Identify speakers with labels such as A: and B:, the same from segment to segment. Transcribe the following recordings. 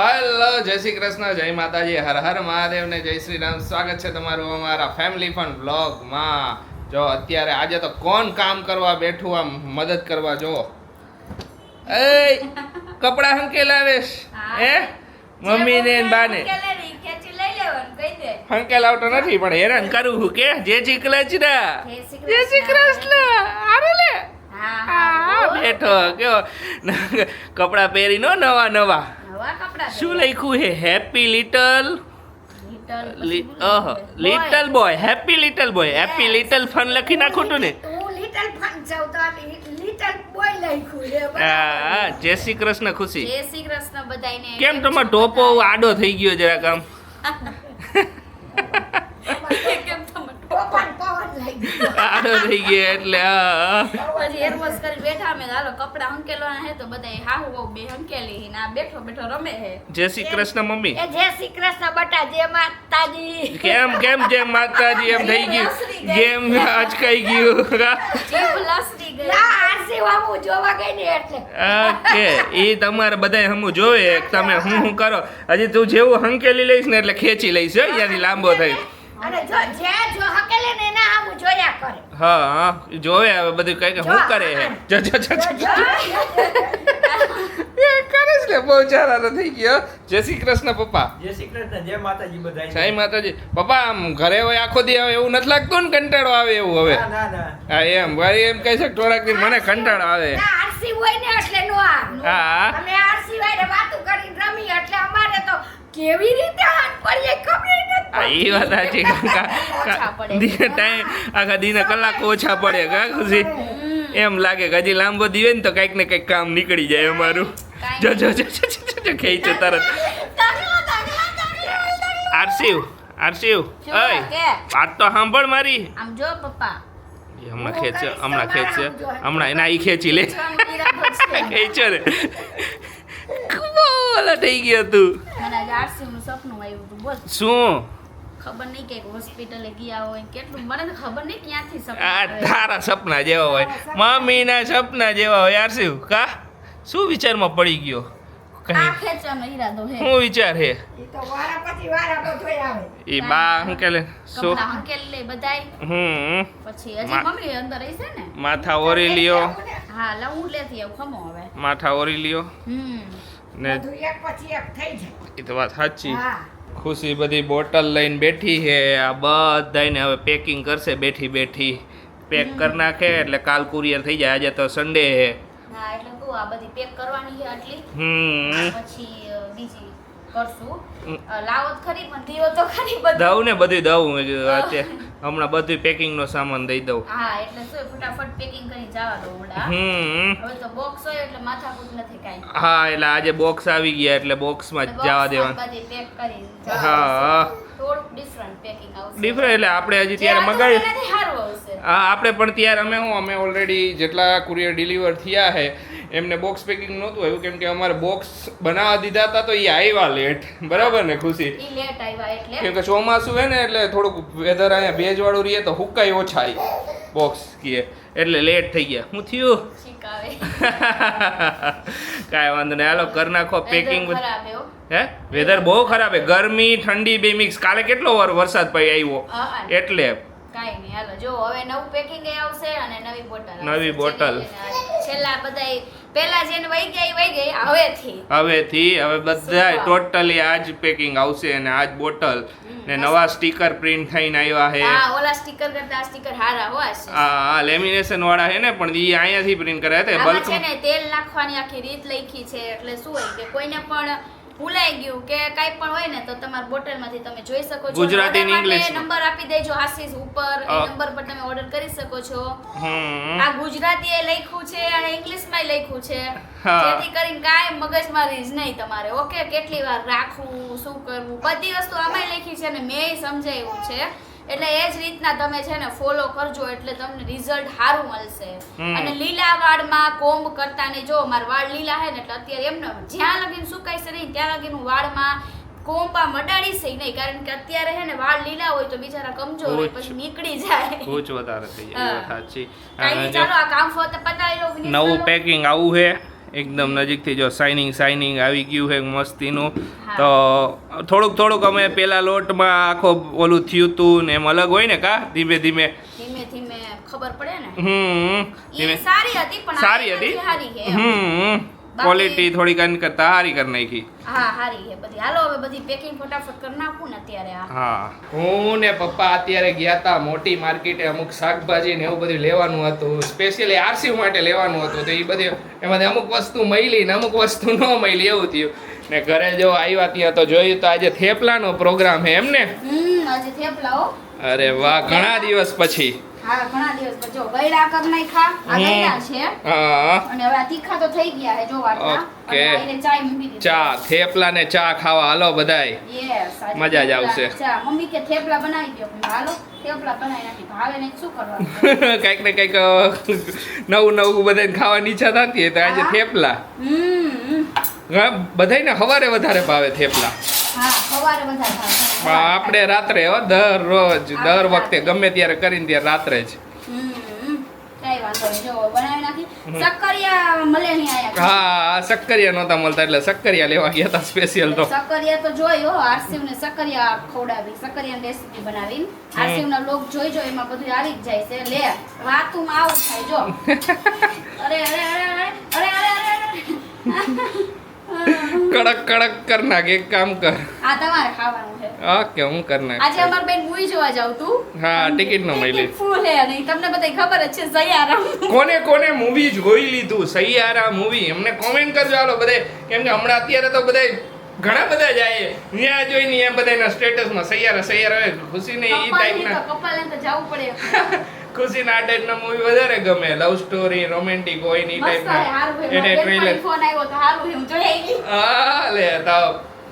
A: Hello જય શ્રી કૃષ્ણ જય માતાજી હર હર મહાદેવ ને જય શ્રી રામ સ્વાગત છે તમારું અમારા ફેમિલી ફન બ્લોગમાં જો અત્યારે આજે તો કોણ કામ કરવા બેઠું આમ મદદ કરવા જો. એ કપડા હંકેલાવેશ હે. મમ્મી ને બાને. હંકેલાવતો નથી પણ હેરાન કરું હું કે જય શ્રી કૃષ્ણ. જય શ્રી કૃષ્ણ. આરે લે. બેઠો કયો? કપડા પહેરીનો નવા નવા. શું લખ્યું છે? Happy little little boy happy little boy happy little fun લખી નાખું તું ને. હા જય શ્રી કૃષ્ણ ખુશી.
B: જય શ્રી કૃષ્ણ બધાયને.
A: કેમ તમારો ટોપો આડો થઈ ગયો જરાક આમ? આડો થઈ ગયો એટલે
B: પછી હેર વોશ કરી બેઠા અમે. હાલો કપડા હંકેલવાના હે તો બધાય હાહુ વહુ બે હંકેલી ને બેઠો બેઠો રમે હે
A: જય શ્રી કૃષ્ણ મમ્મી.
C: એ જય શ્રી કૃષ્ણ બટા જય માતાજી.
A: કેમ કેમ જેમ માતાજી? એમ થઈ ગયું. જેમ અચકાઈ ગયું.
B: જીભ લસરી ગઈ.
C: ના આરસી વામું જોવા ગઈ ને એટલે.
A: ઓકે એ તમારે બધાય હમું જોવે. તમે હું હું કરો. હજી તું જેવું હંકેલી લઈશ ને એટલે ખેંચી લઈશ ત્યાંથી લાંબો થઈ.
C: અને જો જે જો હકેલે ને એના આમું જોયા કરે.
A: હા હા. જોવે હવે બધું કઈ કે શું કરે હે જો જો જો. જો, જો. એ કરે છે ને બહુ ચારા થઈ ગયો. જય શ્રી કૃષ્ણ પપ્પા.
D: જય શ્રી કૃષ્ણ જય માતાજી બધાય
A: જય માતાજી. પપ્પા આમ ઘરે હોય આખો દી આવે એવું નથી લાગતું ને કંટાળો આવે એવું હવે.
D: ના ના ના.
A: હા એમ ભાઈ એમ કહે છે કે થોડાક દિન મને કંટાળો આવે.
C: આરસી હોય ને એટલે નો
A: હા.
C: અમે આરસી હોય ને વાતો કરી રમી એટલે અમારે તો કેવી રીતે હાથ પડીએ ખબર
A: નથી. એ વાત સાચી. કાકા ટાઈમ આખા દીના કલાક ઓછા પડે કા ખુશી? એમ લાગે કે હજી લાંબો દીવે ને તો કંઈક ને કંઈક કામ નીકળી જાય અમારું. જો જો જો જો જો ખેંચો તરત આરસીવ આરસીવ ઓય વાત તો સાંભળ મારી.
B: આમ જો પપ્પા.
A: હમણાં ખેંચે હમણાં ખેંચે. હમણાં એના ઈ ખેંચી લે.
B: છે.
A: ખેંચો ને. બોલા થઈ ગયો તું
B: મને આજે RC નું સપનું આવ્યું હતું બોલ.
A: શું?
B: ખબર નહીં કે હોસ્પિટલે ગયા હોય કેટલું. મને તો ખબર નહીં ક્યાંથી સપના તારા
A: સપના જેવા હોય. મમ્મીના સપના જેવા હોય શું કા? શું વિચારમાં પડી ગયો?
B: હે.
A: શું વિચાર હે?
C: એ તો વારા પછી વારા બધોય આવે.
A: એ બા કે લે
B: બધાય.
A: હમ.
B: પછી મમ્મી અંદર હશે ને.
A: માથા ઓરી લ્યો.
B: હા લા હું લેતી આવું ખમો હવે.
A: માથા ઓરી લ્યો.
B: હમ.
A: ને
C: બધું એક પછી એક થઈ જાય.
A: એ તો વાત સાચી. ખુશી બધી બોટલ લઈને બેઠી છે આ બધાને હવે પેકિંગ કરશે બેઠી બેઠી. પેક કરી નાખે એટલે કાલ કુરિયર થઈ જાય. આજે તો સન્ડે છે
B: હા એટલે કહું આ બધી પેક કરવાની છે આટલી. પછી બીજી કરશું. લાવો ખરી પણ દીવો તો ખરી બધું.
A: દઉં ને બધું દઉં અત્યારે હમણાં બધું પેકિંગનો સામાન દઈ દઉં.
B: હા એટલે શું ફટાફટ પેકિંગ કરી જવા દો ઓલા
A: હમ.
B: હવે તો બોક્સ હોય એટલે માથાકૂટ નથી કાંઈ.
A: હા એટલે આજે બોક્સ આવી ગયા એટલે બોક્સમાં જ જવા દેવાનું.
B: બધી પેક કરી
A: હા.
B: થોડુંક ડિફરન્ટ પેકિંગ આવશે.
A: ડિફરન્ટ એટલે આપણે હજી ત્યારે મગાવી હા આપણે પણ ત્યારે અમે હું અમે ઓલરેડી જેટલા કુરિયર ડિલિવર થયા છે એમને બોક્સ પેકિંગ નહોતું આવ્યું કેમ કે અમારે બોક્સ બનાવવા દીધા હતા તો એ આવ્યા લેટ બરાબર ને ખુશી? કેમ કે ચોમાસું હે ને એટલે થોડુંક વેધર અહીંયા ભેજવાળું રહીએ તો હુકાય ઓછા બોક્સ કીએ. એટલે લેટ થઈ ગયા. હું થયું? કાંઈ વાંધો નહીં. હાલો કરી નાખો પેકિંગ
B: હે
A: વેધર બહુ ખરાબ હે. ગરમી ઠંડી બે મિક્સ કાલે કેટલો વાર વરસાદ પડી આવ્યો. એટલે.
B: કાંઈ નહીં હાલો. જો હવે નવું પેકિંગ આવશે અને નવી બોટલ
A: નવી બોટલ.
B: છેલ્લા છેલ્લા પેલા જેને વહી ગઈ વહી ગઈ હવેથી.
A: હવેથી હવે બધા ટોટલી આ જ પેકિંગ આવશે અને આ જ બોટલ ને નવા સ્ટીકર પ્રિન્ટ થઈને આવ્યા છે.
B: હા ઓલા સ્ટીકર કરતા સ્ટીકર હારા હોય છે.
A: આ લેમિનેશન વાળા છે ને પણ એ અહીંયાથી પ્રિન્ટ કર્યા હતા
B: બલ્ક છે ને તેલ નાખવાની આખી રીત લખી છે એટલે શું હોય કે કોઈને પણ ભૂલાઈ ગયું કે કાઈ પણ હોય ને તો તમારા બોટલમાંથી તમે જોઈ શકો છો.
A: ગુજરાતી માં.
B: નંબર આપી દેજો આશીષ ઉપર. એ નંબર પર તમે ઓર્ડર કરી શકો છો. આ ગુજરાતી એ લખ્યું છે અને ઇંગ્લિશમાં લખ્યું છે. જેથી કરીને કાંઈ મગજમારી જ નહીં તમારે. ઓકે કેટલી વાર રાખવું શું કરવું બધી વસ્તુ આમાં લખી છે અને મેં સમજાવ્યું છે. એટલે એ જ રીતના તમે છે ને ફોલો કરજો એટલે તમને રિઝલ્ટ સારું મળશે. અને લીલા વાળમાં કોમ્બ કરતા ને જો મારા વાળ લીલા હે ને એટલે અત્યારે એમને જ્યાં લગીને સુકાઈ નહીં ત્યાં લગીને વાળમાં કોમ્પા મડાડી છે નહીં કારણ કે અત્યારે હે ને વાળ લીલા હોય તો બિચારા કમજોર હોય પછી નીકળી જાય.
A: જ વધારે થઈ જાય વાત સાચી.
B: ચાલો આ કામ ફોતે પતાવી લો
A: નવું પેકિંગ આવું છે એકદમ નજીકથી જો શાઇનિંગ શાઇનિંગ આવી ગયું છે મસ્તીનું. તો થોડુંક થોડુંક અમે પેલા લોટમાં આખો ઓલું થયું તું ને એમ અલગ હોય ને કા ધીમે ધીમે?
B: ધીમે ધીમે ખબર પડે ને?
A: હમ ધીમે.
B: સારી હતી પણ
A: સારી હતી? હમ. ક્વોલિટી થોડીક આની કરતા હારી કરી નાખી.
B: હા હારી છે બધી. હાલો હવે બધી પેકિંગ ફટાફટ કરી નાખું ને અત્યારે
A: હા. હું ને પપ્પા અત્યારે ગયા હતા મોટી માર્કેટે અમુક શાકભાજી ને એવું બધું લેવાનું હતું. સ્પેશિયલી આરસી માટે લેવાનું હતું. તો એ બધી એમાંથી અમુક વસ્તુ મળી ને અમુક વસ્તુ ન મળી એવું થયું. ને ઘરે જો આવ્યા ત્યાં તો જોયું તો આજે થેપલાનો પ્રોગ્રામ છે એમ ને?
B: હમ આજે થેપલા
A: અરે વાહ ઘણા દિવસ પછી.
B: હા ઘણા દિવસ પછી. જો ગયડા કર નાખ્યા આ ગયડા છે. અને હવે આ તીખા તો થઈ ગયા છે જો આટલા
A: ઓકે.
B: અને આઈને મૂકી દીધી.
A: ચા થેપલા ને ચા ખાવા. હાલો બધાય.
B: યસ
A: મજા જ આવશે.
B: ચા. મમ્મી કે થેપલા બનાવી દો હાલો થેપલા બનાવી નાખી. ભાવે ને શું કરવાનું?
A: કંઈક ને કંઈક નવું નવું બધાને ખાવાની ઈચ્છા થતી તો આજે થેપલા.
B: હમ.
A: ઘણા સવારે વધારે ભાવે થેપલા. આપણે રાત્રે હો દર દર વખતે ગમે ત્યારે કરીને ત્યારે રાત્રે જ.
B: સક્કરિયા
A: નહોતા મળતા એટલે સક્કરિયા લેવા ગયા સ્પેશિયલ તો.
B: તો જોયો આરસીવ ને સક્કરિયા ખવડાવી સક્કરિયા રેસીપી બનાવી ના લોક જોઈ જો એમાં બધું આવી જ જાય છે. લે વાતું આવું
A: કડક કડક કર નાખ એક કામ કર.
B: આ તમારે ખાવાનું છે.
A: ઓકે હું કર નાખ.
B: આજે અમાર બેન મૂવી જોવા જાવ તું.
A: હા ટિકિટ નો મળી.
B: ફૂલ હે અને તમને બધાય ખબર જ છે સયારામ.
A: કોને કોને મૂવી જોઈ લીધું? સૈયારા મૂવી. એમને કોમેન્ટ કરજો હાલો બધે. કેમ કે હમણાં અત્યારે તો બધાય ઘણા બધા જાય. ત્યાં જોઈને ત્યાં બધાના સ્ટેટસમાં સૈયારા સૈયારા ખુશીને એ ટાઈપના
B: કપાલે તો જવું પડે.
A: ખુશીના આ ટાઈપના મૂવી વધારે ગમે. લવ સ્ટોરી રોમેન્ટિક હોય ને એ ટાઈપના એને ટ્રેલર
B: ફોન આવ્યો તો હારું હું જોઈ આવી.
A: હા લે તો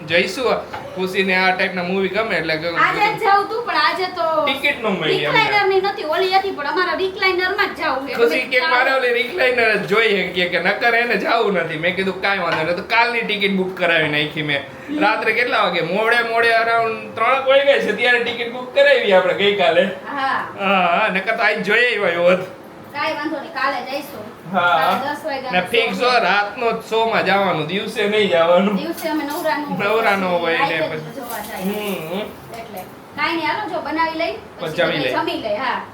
A: જઈશું. ખુશીને આ ટાઈપના મૂવી ગમે એટલે
B: આજે જ જાવ તું પણ આજે તો
A: ટિકિટ નો મળી
B: રિક્લાઇનરની નથી ઓલી હતી પણ અમારા રિક્લાઇનરમાં જ જાવું છે.
A: ખુશી કે મારે ઓલી રિક્લાઇનર જ જોઈએ કે કે નકર એને જાવું નથી. મેં કીધું કાઈ વાંધો નહીં. તો કાલની ટિકિટ બુક કરાવી નાખી મેં. રાત્રે કેટલા વાગે? મોડે મોડે અરાઉન્ડ ત્રણ વાગે ગઈ છે ત્યારે ટિકિટ બુક કરાવી આપણે ગઈકાલે.
B: હા.
A: હા નકર તો આજ જોઈએ આવ્યો હોત
B: કાઈ વાંધો નહીં કાલે જઈશું.
A: હા. ને ફિક્સ હોય રાતનો જ શો માં જવાનું દિવસે નહીં જવાનું.
B: દિવસે અમે
A: નવરાનો નવરાનો હોય ને પછી.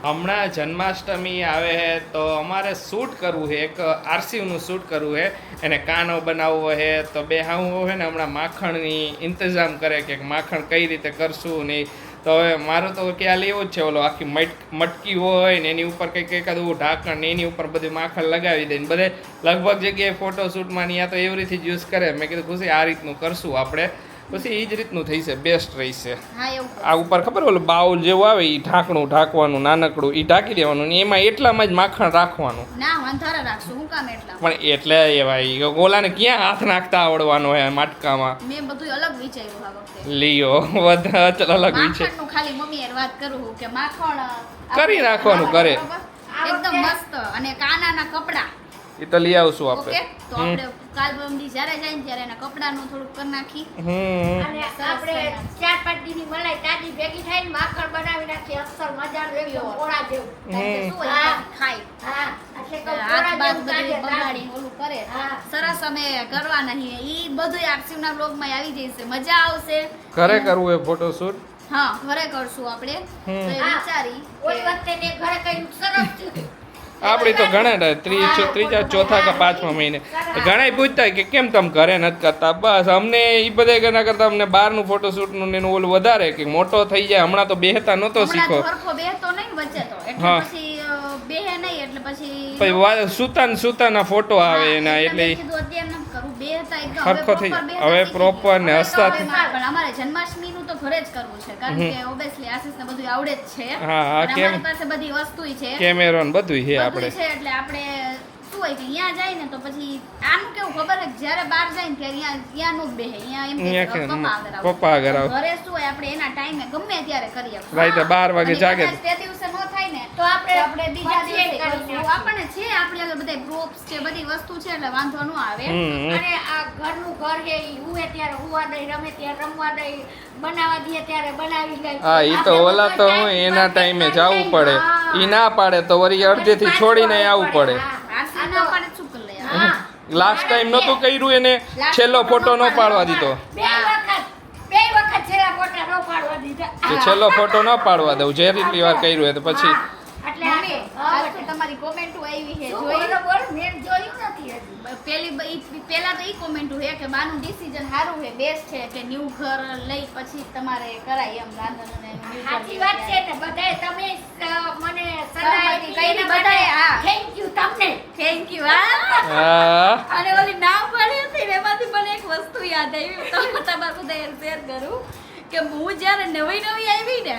A: હમણાં જન્માષ્ટમી આવે છે તો અમારે શૂટ કરવું છે એક આરસીનું શૂટ કરવું છે એને કાનો બનાવવો છે તો બે હાવું હોય ને હમણાં માખણની ઇંતજામ કરે કે માખણ કઈ રીતે કરશું નહીં તો હવે મારું તો ખ્યાલ એવો જ છે, ઓલો આખી મટ, મટકી હોય ને એની ઉપર કંઈક એકાદું ઢાંકણ ને એની ઉપર બધું માખણ લગાવી દે ને બધે લગભગ જગ્યાએ ફોટોશૂટમાં ને ત્યાં તો એવી રીતે જ યુઝ કરે. મેં કીધું, ખુશી, આ રીતનું કરશું આપણે. પછી એ જ રીતનું થઈ છે બેસ્ટ રહેશે આ ઉપર ખબર ઓલું બાઉલ જેવું આવે એ ઢાંકણું ઢાંકવાનું નાનકડું એ ઢાંકી દેવાનું ને એમાં એટલામાં જ માખણ રાખવાનું.
B: એટલા?
A: પણ એટલે એ ભાઈ ગોલાને ક્યાં હાથ નાખતા આવડવાનો હોય માટકામાં?
B: મેં બધું અલગ વિચાર્યું
A: અલગ
B: માખણનું ખાલી મમ્મી વાત કરું કે માખણ
A: કરી નાખવાનું
B: કરે એકદમ મસ્ત અને કાનાના કપડા.
A: એ તો લઈ આવશું
B: ઓકે
A: આપણે
B: તો આપણે કાલ બમડી જ્યારે જાય ને ત્યારે એના કપડાનું થોડુંક કરી નાખી.
A: હમ
C: અને આપણે ચાર પાંચ દીની મલાઈ તાજી ભેગી થઈને માખણ બનાવી નાખીએ અસલ મજાનું એકદમ ઓળા જેવું.
A: હમ.
C: હા.
B: ખાય.
C: હા
B: હાથ બાદ
C: જેવું
B: બધું બગાડી ઓલું કરે. સરસ અમે કરવા નહીં ઈ બધું આરસીવના બ્લોગમાં આવી જશે. મજા આવશે.
A: ઘરે કરવું એ ફોટોશૂટ
B: હા ઘરે કરશું આપણે. વિચારી કોઈ
C: વખતે ને ઘરે કઈ સરસ
A: આપણી તો ઘણા ત્રીજા ચોથા કે પાંચમા મહિને. ઘણા પૂછતા કે કેમ તમે ઘરે નથી કરતા? બસ અમને એ બધા ઘણા કરતા અમને બહારનું ફોટોશૂટનું ને એનું ઓલું વધારે કે મોટો થઈ જાય. હમણાં તો બેહતા નહોતો શીખો. હા.
B: પછી અ, બેહે નહીં એટલે પછી
A: પછી વા- સુતા સુતાના ફોટો આવે એના
B: એટલે
A: હરખો થઈ હવે પ્રોપર ને હસતા
B: પણ અમારે જન્માષ્ટમી નું તો ઘરે જ કરવું છે કારણ કે ઓબવિયસલી આશિષ ને બધું આવડે જ છે.
A: હા હા કેમ?
B: પાસે બધી વસ્તુ છે.
A: કેમેરો ને બધું છે આપણે.
B: છે એટલે આપણે શું હોય કે અહીંયા જાય ને તો પછી આનું કેવું ખબર છે? જ્યારે બહાર જાય ને ત્યારે અહીંયા ત્યાંનું જ બેહે. અહીંયા એમ કે પપ્પા આગળ આવો. ઘરે શું હોય? આપણે એના ટાઈમે ગમે ત્યારે કરીએ.
A: રાતે બાર વાગે જાગે.
B: તે દિવસે ન થાય ને
C: તો આપણે
B: આપણે બીજા દિવસે આપણને છે આપણે આગળ બધા props છે બધી વસ્તુ છે એટલે વાંધો ન આવે.
C: અને આ ઘરનું ઘર છે ઈ હુએ ત્યારે હુવા દઈ રમે ત્યારે રમવા દઈ બનાવવા દઈએ ત્યારે બનાવી લે.
A: હા ઈ તો ઓલા તો હું એના ટાઈમે જવું પડે. ઈ ના પાડે તો વળી અડધેથી છોડીને
C: આવવું
A: આવવું પડે
C: હા.
B: આરસી ના પાડે શું કરી લે
C: હા.
A: લાસ્ટ ટાઈમ નહોતું કર્યું એને છેલ્લો ફોટો ન પાડવા દીધો.
C: બે વખત બે વખત છેલ્લા ફોટા નો પાડવા દીધા.
A: કે છેલ્લો ફોટો ન પાડવા દઉં જે રીતની વાર કર્યું હોય તો પછી.
B: તમારી કોમેન્ટો આવી છે જોઈ?
C: બોલો બોલો મેં જોયું નથી હજી.
B: પેલી પેલા તો એ કોમેન્ટ છે કે માનું ડિસિઝન સારું છે બેસ્ટ છે કે ન્યુ ઘર લઈ પછી તમારે કરાય એમ રાંધણ
C: સાચી વાત છે ને બધાય તમે મને સલાહ આપી કઈને
B: બધાએ, હા.
C: થેન્ક યુ તમને.
B: થેન્ક યુ હા. અને ઓલી નામ પડી હતી એમાંથી મને એક વસ્તુ યાદ આવી. તો તમારું બધા શેર કરું કે હું જ્યારે નવી નવી આવી ને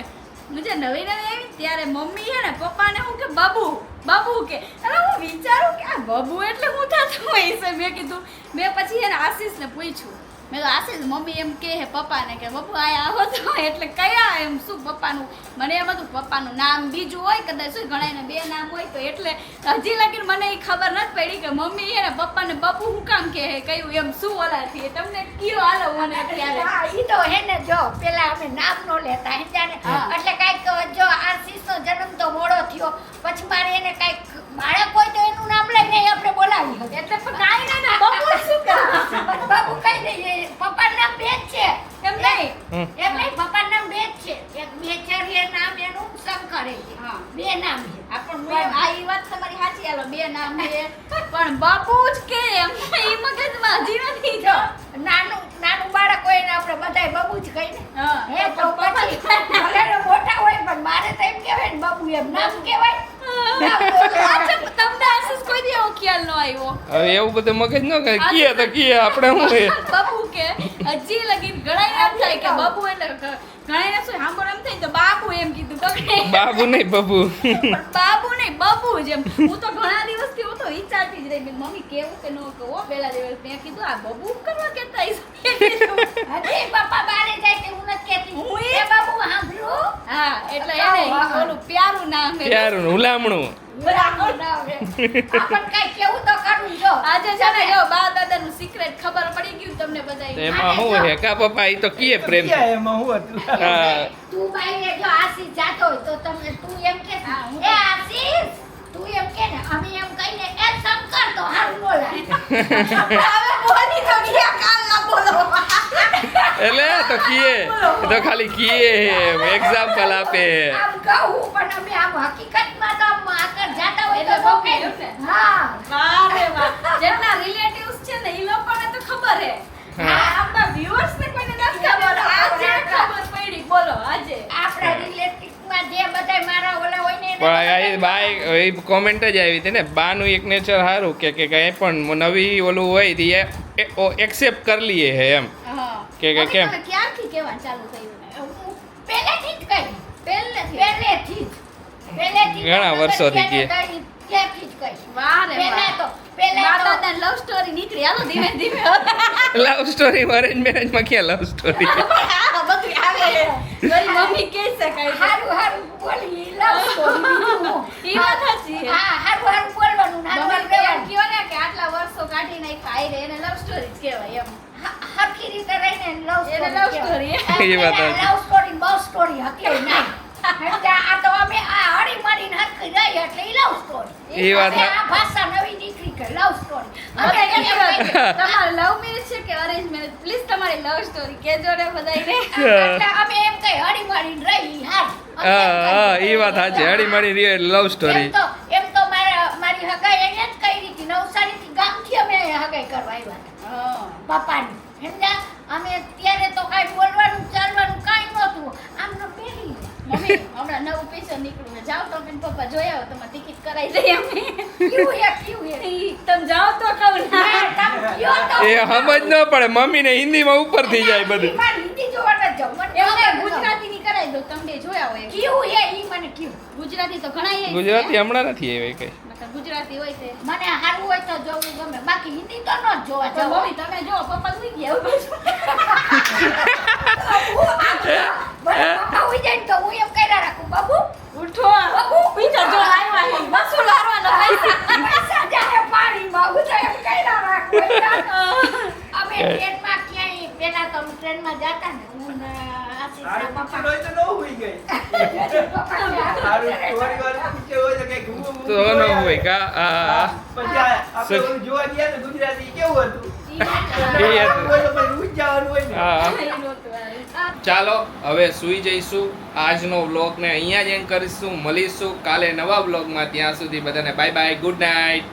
B: હું જે નવી નવી આવી ત્યારે મમ્મી છે ને પપ્પાને હું કે બાબુ બાબુ કે. અને હું વિચારું કે આ બાબુ એટલે હું થતું હોય છે. મેં કીધું મેં પછી એને આશીષને પૂછ્યું મેં તો આશીષ મમ્મી એમ કહે હે પપ્પાને કે બાબુ આ આવો તો. એટલે કયા એમ શું પપ્પાનું? મને એમ હતું પપ્પાનું નામ બીજું હોય કદાચ શું ઘણાને બે નામ હોય તો એટલે હજી લગીન મને એ ખબર નથી પડી કે મમ્મી એને પપ્પાને બાપુ હું કામ કહે હે કયું એમ શું ઓલાથી તમને કયો હાલો મને અત્યારે
C: હા, ઈ તો હે ને જો પેલા અમે નામ નો લેતા હા. એટલે કાંઈક જો આશીષનો જન્મ તો મોડો થયો પછી મારે એને કાંઈક બાળક હોય તો એનું નામ લઈને આપણે બોલાવી હતી.
B: એટલે પણ કાઈ નહીં ને બાપુ શું
C: કહે? બાપુ કઈ દઈએ પપ્પાનું નામ બે જ છે.
B: એમ નહીં?
C: એમ નહીં પપ્પાનું નામ બે જ છે. એક બેચરીએ નામ એનું શંકર છે.
B: હા.
C: બે નામ છે.
B: આ પણ હું એમ- આ ઈ વાત તમારી સાચી આલો બે નામ છે. પણ બાપુ જ કે એમ. એ મગજમાં હજી નથી
C: જો.
B: જો
C: નાનું નાનું બાળક હોય ને આપણે બધાય બાબુ જ કહીને
B: હા.
C: હે તો પછી મોટા હોય પણ મારે તો એમ કહેવાય ને બાપુ એમ નામ કહેવાય.
B: એવો
A: હવે બધું મગજ ન કરે કીએ તો કીએ આપણે એ
B: બાબુ કે હજી લગી ગણાય એમ થાય કે બાપુ એટલે શું સાંભળ એમ થાય તો બાપુ એમ કીધું
A: બાબુ નહીં બબુ
B: બાબુ નહીં બાપુ જેમ હું તો ઘણા હું તો વિચારતી જ રહી મેં મમ્મી કેવું કે ન કહો પેલા દિવસ મેં કીધું આ બબુ કરવા કેતા
C: અરે પપ્પા બારે જાય તે હું નથી કેતી
B: હું
C: એ બાબુ સાંભળ્યું
B: હા એટલે એને ઓલું પ્યારું નામ છે
A: પ્યારું હુલામણું
C: ના આવે. આપણને કાંઈ કેવું તો તમે તું એમ
A: એટલે તો કીએ. એ તો ખાલી કીએ એક્ઝામ્પલ આપે
C: આમ કહું પણ અમે આમ હકીકતમાં તો આમ આગળ જાતા હોય તો
B: બહુ
C: કહે.
B: કહ્યું ને.
C: હા.
B: વાહ રે વાહ જેટલા રિલેટિવ્સ છે ને એ લોકોને તો ખબર હે. આપણા viewers ને કોઈને નથી ખબર. આજે ખબર પડી બોલો આજે
C: આપણા રિલેટિવમાં જે બધાય મારા ઓલા હોય ને એને
A: પણ બાય એ કોમેન્ટ જ આવી હતી ને બાનું એક નેચર સારું કે કે કંઈ પણ નવી ઓલું હોય તો એ એક્સેપ્ટ કરી લઈએ હે એમ. કે- કે કેમ?
B: ક્યારથી કહેવાનું ચાલુ
C: થયું પહેલેથી જ કહી
B: પહેલેથી
C: પહેલેથી જ. પહેલેથી
A: ઘણા વર્ષોથી કે.
C: ત્યાંથી જ કહી
B: વાહ રે
C: પહેલા તો
B: લવ સ્ટોરી નીકળી. હાલો ધીમે ધીમે.
A: લવ સ્ટોરી અરેન્જ મેરેજમાં ક્યાં લવ સ્ટોરી
B: મારી મમ્મી કહી શકાય
C: હારું હારું બોલી લવ સ્ટોરી બીજું હું.
B: ઈ વાત સાચી
C: હા હારું હારું બોલવાનું નાનું
B: મમ્મી
C: નાનું
B: તો એમ
C: કહેવાનું.
B: કયો ને કે આટલા વર્ષો કાઢી નાખ્યા આઈ રે એને લવ સ્ટોરી જ કહેવાય એમ
C: હરખી રીતે રહીને લવ સ્ટોરી.
A: એ વાત.
C: લવ સ્ટોરી બહુ સ્ટોરી હતી નહીં એટલે આ તો અમે આ હળી મળીને હરખી રહી એટલે લવ સ્ટોરી
A: એ વાત
C: આ ભાષા નવી નીકળી કે લવ સ્ટોરી
B: બધા એમ કહે, તમારે લવ મેરેજ છે કે અરેન્જ મેરેજ પ્લીઝ તમારી લવ સ્ટોરી કહેજો ને બધાયને.
C: એટલે અમે એમ કઈ હળી મળીને રહી હાર અમે એમ
A: હા હા એ વાત સાચી. હળી મળી રહ્યો લવ સ્ટોરી
C: એમ તો એમ મારા મારી હગાઈ અહીંયા જ કરી હતી. નવસારીથી ગામથી અમે હગાઈ કરવા આવ્યા પપ્પાની સમજ્યા અમે ત્યારે તો કાંઈ બોલવાનું ચાલવાનું કાંઈ નહોતું આમનો પહેરી
B: મમ્મી હમણાં નવું નીકળ્યું. છે જાઓ તો બેન પપ્પા જોઈ આવો તમારે ટિકિટ કરાવી દઈએ અમે.
C: હે હે?
B: તમે જાઓ તો કહું ના
C: હા, તમે કયો તો.
A: એ સમજ ન પડે મમ્મીને હિન્દીમાં ઉપર થઈ જાય બધું.
C: હિન્દી જોવા જવું. મને
B: કરાવી દો તમે જોયા હોય
C: હે ઈ મને ક્યું?
B: ગુજરાતી તો ઘણા
A: ગુજરાતી હમણાં નથી એવી કઈ.
B: નકર હોય છે.
C: મને હારું હોય તો જોવું ગમે. બાકી હિન્દી તો ન જ જોવા જાવ.
B: મમ્મી તમે જો પપ્પા સુઈ ગયા
C: પપ્પા ઉઈ જાય તો હું એમ કર્યા રાખું. બાબુ
B: ઉઠો. બાબુ પીછા જો આવ્યા હે વસૂલ લારવાનો પૈસા.
C: પૈસા જાય પાણીમાં. હું તો એમ કર્યા રાખું. અમે ટ્રેનમાં ક્યાંય પેલા તો ટ્રેન ટ્રેનમાં માં જાતા ને. હું
D: સારું
C: પપ્પા.
D: હોય તો ન હોઈ ગઈ. સારું થોડી વાર પીછે હોય તો કંઈક હું- હું
A: તો ન હોય કા
D: પછી આ આપણે જોવા ગયા ને ગુજરાતી કેવું હતું?
A: ચાલો હવે સુઈ જઈશું. આજનો વ્લોગને અહીંયા જ એન્ડ કરીશું. મળીશું કાલે નવા વ્લોગમાં. ત્યાં સુધી બધાને બાય બાય ગુડ નાઇટ